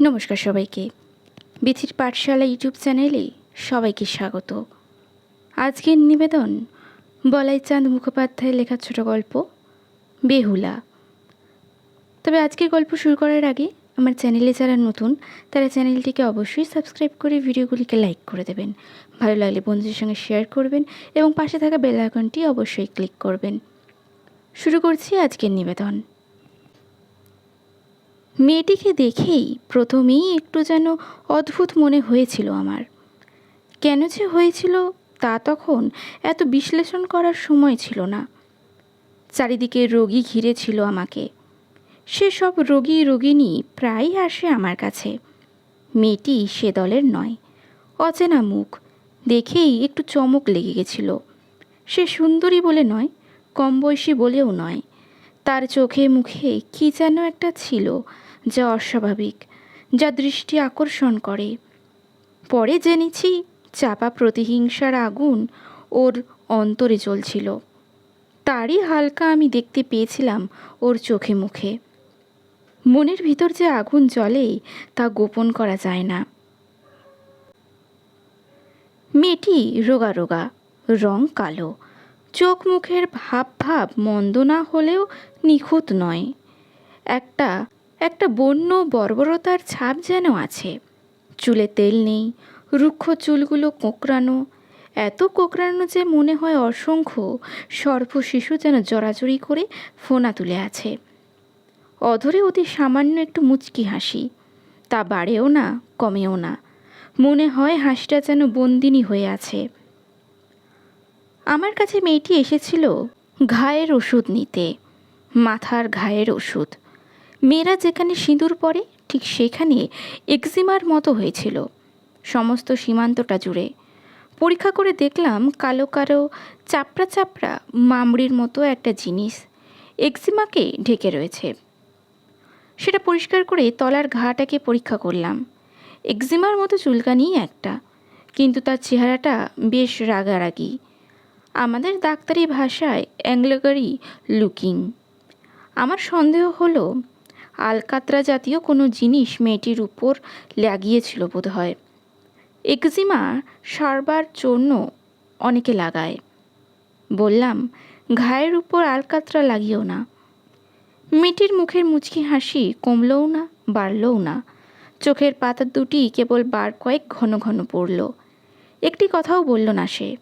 নমস্কার সবাইকে। বিথির পাঠশালা ইউটিউব চ্যানেলে সবাইকে স্বাগত। আজকের নিবেদন বলাই চাঁদ মুখোপাধ্যায়ের লেখা ছোট গল্প, বেহুলা। তবে আজকের গল্প শুরু করার আগে আমার চ্যানেলে যারা নতুন, তারা চ্যানেলটিকে অবশ্যই সাবস্ক্রাইব করে ভিডিওগুলিকে লাইক করে দেবেন। ভালো লাগলে বন্ধুদের সঙ্গে শেয়ার করবেন এবং পাশে থাকা বেল আইকনটি অবশ্যই ক্লিক করবেন। শুরু করছি আজকের নিবেদন। মেয়েটিকে দেখেই প্রথমেই একটু যেন অদ্ভুত মনে হয়েছিল আমার। কেন যে হয়েছিল তা তখন এত বিশ্লেষণ করার সময় ছিল না। চারিদিকে রোগী ঘিরে ছিল আমাকে। সেসব রোগী রোগিনী প্রায়ই আসে আমার কাছে। মেয়েটি সে দলের নয়, অচেনা মুখ, দেখেই একটু চমক লেগে গেছিল। সে সুন্দরী বলে নয় কম বয়সী বলেও নয়। তার চোখে মুখে কী যেন একটা ছিল। যা অস্বাভাবিক, যা দৃষ্টি আকর্ষণ করে। পরে জেনেছি চাপা প্রতিহিংসার আগুন ওর অন্তরে জ্বলছিল। তারই হালকা আমি দেখতে পেয়েছিলাম ওর চোখে মুখে। মনের ভিতর যে আগুন জ্বলে তা গোপন করা যায় না। মেয়েটি রোগা রোগা, রং কালো। চোখ মুখের ভাব ভাব মন্দ না হলেও নিখুঁত নয়। একটা একটা বন্য বর্বরতার ছাপ যেন আছে। চুলে তেল নেই, রুক্ষ চুলগুলো কোঁকড়ানো, এত কোঁকড়ানো যে মনে হয় অসংখ্য, সর্প শিশু যেন জড়াজড়ি করে ফোনা তুলে আছে। অধরে অতি সামান্য একটু মুচকি হাসি, তা বাড়েও না, কমেও না। মনে হয় হাসিটা যেন বন্দিনী হয়ে আছে। আমার কাছে মেয়েটি এসেছিল ঘায়ের ওষুধ নিতে, মাথার ঘায়ের ওষুধ। মেয়েরা যেখানে সিঁদুর পরে, ঠিক সেখানে এক্সিমার মতো হয়েছিল। সমস্ত সীমান্তটা জুড়ে। পরীক্ষা করে দেখলাম কালো কালো চাপড়া চাপড়া মামড়ির মতো একটা জিনিস এক্সিমাকে ঢেকে রয়েছে। সেটা পরিষ্কার করে তলার ঘাটাকে পরীক্ষা করলাম। এক্সিমার মতো চুলকানি একটা, কিন্তু তার চেহারাটা বেশ রাগারাগি। আমাদের ডাক্তারি ভাষায় অ্যাংলোগারি লুকিং। আমার সন্দেহ হলো আলকাতরা জাতীয় কোনো জিনিস মেয়েটির উপর লাগিয়েছিল বোধ হয় এক্সিমা সারবার জন্য অনেকে লাগায়। বললাম, ঘায়ের উপর আলকাতরা লাগিও না। মেয়েটির মুখের মুচকি হাসি কমলও না, বাড়লও না। চোখের পাতা দুটি কেবল বার কয়েক ঘন ঘন পড়ল। একটি কথাও বলল না সে।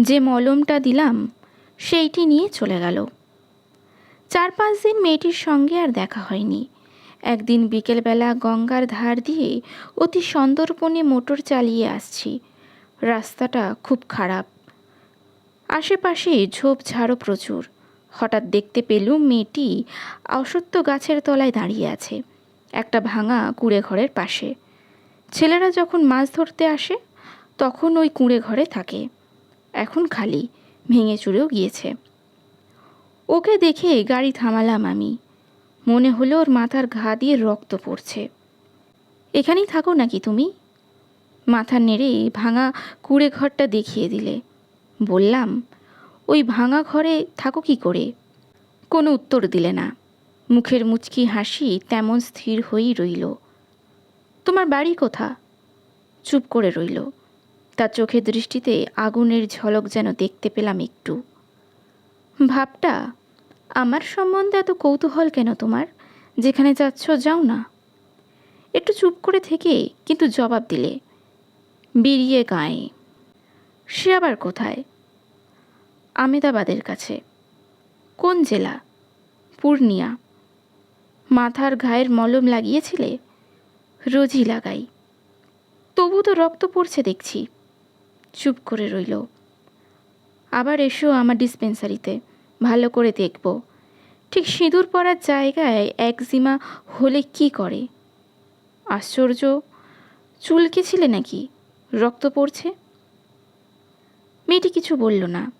যে মলমটা দিলাম, সেইটি নিয়ে চলে গেল। চার পাঁচ দিন মেয়েটির সঙ্গে আর দেখা হয়নি। একদিন বিকেলবেলা গঙ্গার ধার দিয়ে অতি সন্দর্পণে মোটর চালিয়ে আসছি। রাস্তাটা খুব খারাপ। আশেপাশে ঝোপঝাড়ও প্রচুর। হঠাৎ দেখতে পেলুম মেয়েটি অসত্য গাছের তলায় দাঁড়িয়ে আছে, একটা ভাঙা কুঁড়ে ঘরের পাশে। ছেলেরা যখন মাছ ধরতে আসে, তখন ওই কুঁড়ে ঘরে থাকে। এখন খালি, ভেঙে চুরেও গিয়েছে। ওকে দেখে গাড়ি থামালাম আমি। মনে হলো ওর মাথার ঘা দিয়ে রক্ত পড়ছে। এখানেই থাকো নাকি তুমি? মাথা নেড়ে ভাঙা কুড়ে ঘরটা দেখিয়ে দিলে। বললাম, ওই ভাঙা ঘরে থাকো কি করে? কোনো উত্তর দিলে না। মুখের মুচকি হাসি তেমন স্থির হয়েই রইল। তোমার বাড়ি কোথা? চুপ করে রইল। তার চোখের দৃষ্টিতে আগুনের ঝলক যেন দেখতে পেলাম একটু। ভাবটা, আমার সম্বন্ধে এত কৌতূহল কেন তোমার? যেখানে যাচ্ছ, যাও না। একটু চুপ করে থেকে কিন্তু জবাব দিলে বেরিয়ে গায়ে। সে আবার কোথায়? আমেদাবাদের কাছে। কোন জেলা? পূর্ণিয়া। মাথার ঘায়ের মলম লাগিয়েছিলে? রোজই লাগাই। তবু তো রক্ত পড়ছে দেখছি। চুপ করে রইল। আবার এসো আমার ডিসপেন্সারিতে। ভালো করে দেখব। ঠিক সিঁদুর পরার জায়গায় একজিমা হলে কি করে? আশ্চর্য। চুলকেছিলে নাকি? রক্ত পড়ছে? মেয়েটি কিছু বলল না।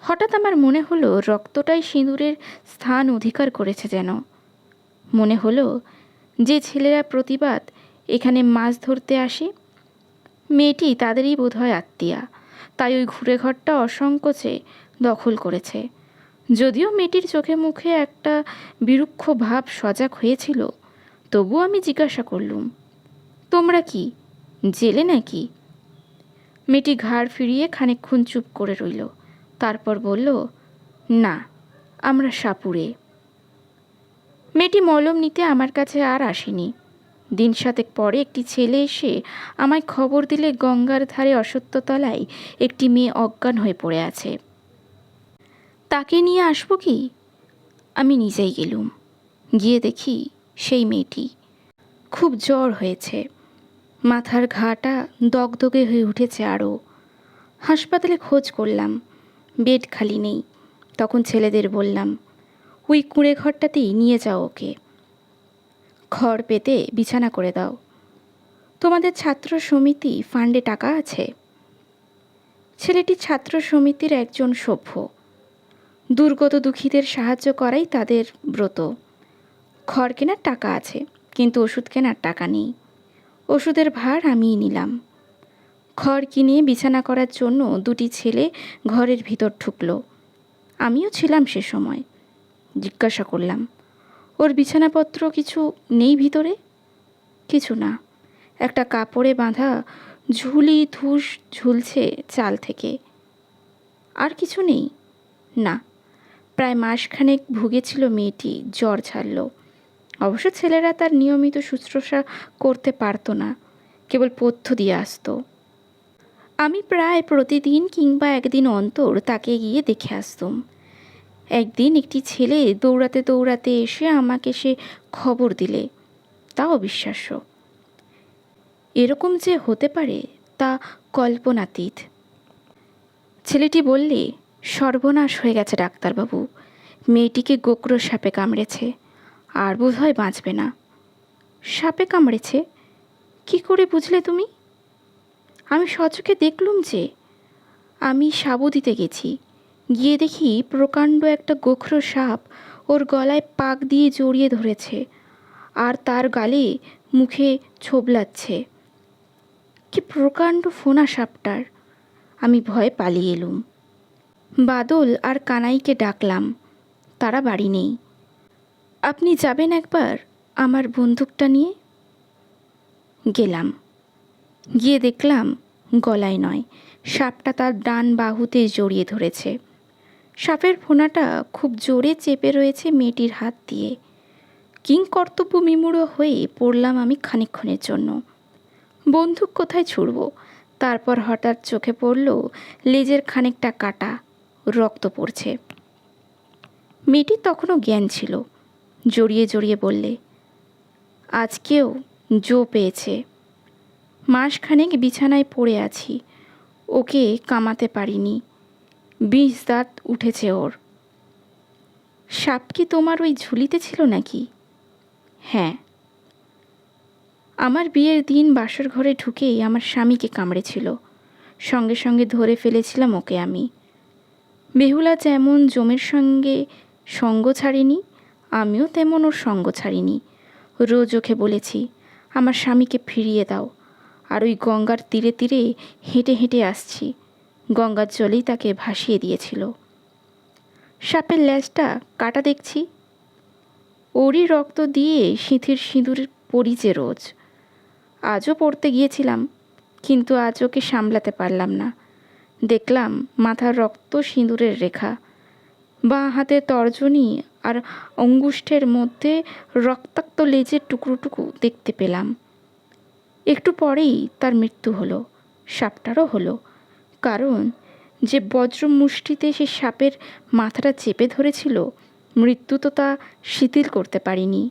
হঠাৎ আমার মনে হলো রক্তটাই সিঁদুরের স্থান অধিকার করেছে যেন। মনে হলো যে ছেলেরা প্রতিবাদ এখানে মাছ ধরতে আসে, মেয়েটি তাদেরই বোধহয় আত্মীয়া, তাই ওই ঘুরে ঘরটা অসংকোচে দখল করেছে। যদিও মেয়েটির চোখে মুখে একটা বিরুক্ষ ভাব সজাগ হয়েছিল, তবুও আমি জিজ্ঞাসা করলুম, তোমরা কি? জেলে নাকি? মেয়েটি ঘাড় ফিরিয়ে খানিকক্ষণ চুপ করে রইল, তারপর বলল, না, আমরা সাপুরে। মেয়েটি মলম নিতে আমার কাছে আর আসেনি। দিন সাতেক পরে একটি ছেলে এসে আমায় খবর দিলে গঙ্গার ধারে অসত্যতলায় একটি মেয়ে অজ্ঞান হয়ে পড়ে আছে। তাকে নিয়ে আসব কি? আমি নিজেই গেলুম। গিয়ে দেখি সেই মেয়েটি। খুব জ্বর হয়েছে। মাথার ঘাটা দগদগে হয়ে উঠেছে আরও। হাসপাতালে খোঁজ করলাম। বেড খালি নেই। তখন ছেলেদের বললাম, ওই কুঁড়ে ঘরটাতেই নিয়ে যাও ওকে। ঘর পেতে বিছানা করে দাও। তোমাদের ছাত্র সমিতি ফান্ডে টাকা আছে? ছেলেটি ছাত্র সমিতির একজন সভ্য। দুর্গত দুঃখীদের সাহায্য করাই তাদের ব্রত। খড় কেনার টাকা আছে, কিন্তু ওষুধ কেনার টাকা নেই। ওষুধের ভার আমিই নিলাম। খড় কিনে বিছানা করার জন্য দুটি ছেলে ঘরের ভিতর ঢুকলো। আমিও ছিলাম সে সময়। জিজ্ঞাসা করলাম, ওর বিছানাপত্র কিছু নেই ভিতরে? কিছু না। একটা কাপড়ে বাঁধা ঝুলি ধুস ঝুলছে চাল থেকে। আর কিছু নেই? না। প্রায় মাসখানেক ভুগেছিল মেয়েটি, জ্বর ছাড়ল। অবশ্য ছেলেরা তার নিয়মিত শুশ্রূষা করতে পারতো না, কেবল পথ্য দিয়ে আসতো। আমি প্রায় প্রতিদিন কিংবা একদিন অন্তর তাকে গিয়ে দেখে আসতুম। একদিন একটি ছেলে দৌড়াতে দৌড়াতে এসে আমাকে সে খবর দিলে তা অবিশ্বাস্য। এরকম যে হতে পারে তা কল্পনাতীত। ছেলেটি বললে সর্বনাশ হয়ে গেছে ডাক্তারবাবু। মেয়েটিকে গোকরো সাপে কামড়েছে, আর বোধহয় বাঁচবে না। সাপে কামড়েছে? কি করে বুঝলে তুমি? আমি সচকে দেখলুম যে, আমি সাবু দিতে গেছি। গিয়ে দেখি প্রকাণ্ড একটা গোখরো সাপ ওর গলায় পাক দিয়ে জড়িয়ে ধরেছে, আর তার গালে মুখে ছোবলাচ্ছে কি প্রকাণ্ড ফোনা সাপটার। আমি ভয়ে পালিয়ে এলুম। বাদল আর কানাইকে ডাকলাম। তারা বাড়ি নেই। আপনি যাবেন একবার আমার বন্দুকটা নিয়ে? গেলাম। গিয়ে দেখলাম গলায় নয়, সাপটা তার ডান বাহুতে জড়িয়ে ধরেছে। সাপের ফোনাটা খুব জোরে চেপে রয়েছে মেয়েটির হাত দিয়ে। কিং কর্তব্য মিমুড়ো হয়ে পড়লাম আমি খানিক্ষণের জন্য। বন্দুক কোথায় ছুড়ব? তারপর হঠাৎ চোখে পড়ল লেজের খানিকটা কাটা। রক্ত পড়ছে। মেয়েটির তখনও জ্ঞান ছিল। জড়িয়ে জড়িয়ে বললে, আজকেও জো পেয়েছে। মাসখানেক বিছানায় পড়ে আছি। ওকে কামাতে পারিনি। বিষ দাঁত উঠেছে ওর। সাপ কি তোমার ওই ঝুলিতে ছিল নাকি? হ্যাঁ। আমার বিয়ের দিন বাসর ঘরে ঢুকেই আমার স্বামীকে কামড়েছিল। সঙ্গে সঙ্গে ধরে ফেলেছিলাম ওকে আমি। বেহুলা যেমন জমের সঙ্গে সঙ্গ ছাড়িনি, আমিও তেমন ওর সঙ্গ ছাড়িনি। রোজ ওকে বলেছি, আমার স্বামীকে ফিরিয়ে দাও। আর ওই গঙ্গার তীরে তীরে হেঁটে হেঁটে আসছি। গঙ্গার জলেই তাকে ভাসিয়ে দিয়েছিল। সাপের ল্যাজটা কাটা দেখছি। ওরই রক্ত দিয়ে সিঁথির সিঁদুর পরিচে রোজ। আজও পড়তে গিয়েছিলাম, কিন্তু আজ ওকে সামলাতে পারলাম না। দেখলাম মাথার রক্ত সিঁদুরের রেখা। বাঁ হাতে তর্জনী আর অঙ্গুষ্ঠের মধ্যে রক্তাক্ত লেজের টুকরো দেখতে পেলাম। একটু পরেই তার মৃত্যু হলো, সাপটারও হলো। কারণ যে বজ্র মুষ্টিতে সে সাপের মাথাটা চেপে ধরেছিল, মৃত্যু তো তা শিথিল করতে পারিনি।